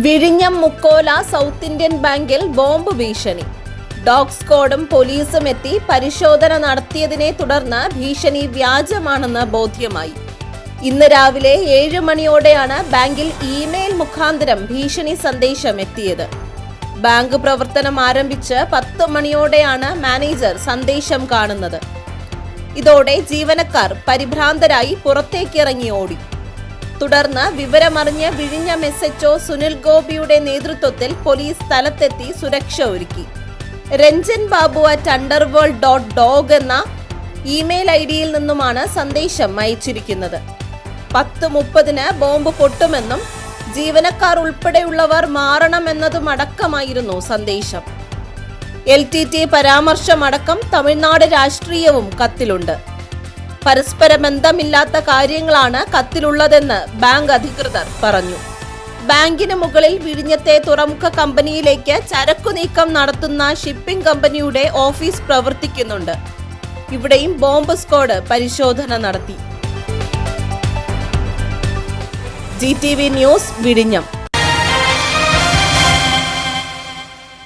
വിഴിഞ്ഞം Mukkola south Indian ബാങ്കിൽ bomb ഭീഷണി. ഡോഗ് സ്ക്വാഡും പോലീസും എത്തി പരിശോധന നടത്തിയതിനെ തുടർന്ന് ഭീഷണി വ്യാജമാണെന്ന് ബോധ്യമായി. ഇന്ന് രാവിലെ ഏഴ് മണിയോടെയാണ് ബാങ്കിൽ ഇമെയിൽ മുഖാന്തരം ഭീഷണി സന്ദേശം എത്തിയത്. ബാങ്ക് പ്രവർത്തനം ആരംഭിച്ച് പത്ത് മണിയോടെയാണ് മാനേജർ സന്ദേശം കാണുന്നത്. ഇതോടെ ജീവനക്കാർ പരിഭ്രാന്തരായി പുറത്തേക്കിറങ്ങി ഓടി. തുടർന്ന് വിവരമറിഞ്ഞ് വിഴിഞ്ഞ എസ് എച്ച്ഒ സുനിൽ ഗോപിയുടെ നേതൃത്വത്തിൽ പോലീസ് സ്ഥലത്തെത്തി സുരക്ഷ ഒരുക്കി. Ranjan Babu at underworld dot dog എന്ന ഇമെയിൽ ഐ ഡിയിൽ നിന്നുമാണ് സന്ദേശം അയച്ചിരിക്കുന്നത്. പത്ത് മുപ്പതിന് ബോംബ് പൊട്ടുമെന്നും ജീവനക്കാർ ഉൾപ്പെടെയുള്ളവർ മാറണമെന്നതും അടക്കമായിരുന്നു സന്ദേശം. എൽ ടി ടി പരാമർശമടക്കം തമിഴ്നാട് രാഷ്ട്രീയവും കത്തിലുണ്ട്. പരസ്പര ബന്ധമില്ലാത്ത കാര്യങ്ങളാണ് കത്തിലുള്ളതെന്ന് ബാങ്ക് അധികൃതർ പറഞ്ഞു. ബാങ്കിന് മുകളിൽ വിഴിഞ്ഞത്തെ തുറമുഖ കമ്പനിയിലേക്ക് ചരക്കു നീക്കം നടത്തുന്ന ഷിപ്പിംഗ് കമ്പനിയുടെ ഓഫീസ് പ്രവർത്തിക്കുന്നുണ്ട്. ഇവിടെയും ബോംബ് സ്ക്വാഡ് പരിശോധന നടത്തി. ജി ടി വി ന്യൂസ് വിഴിഞ്ഞം.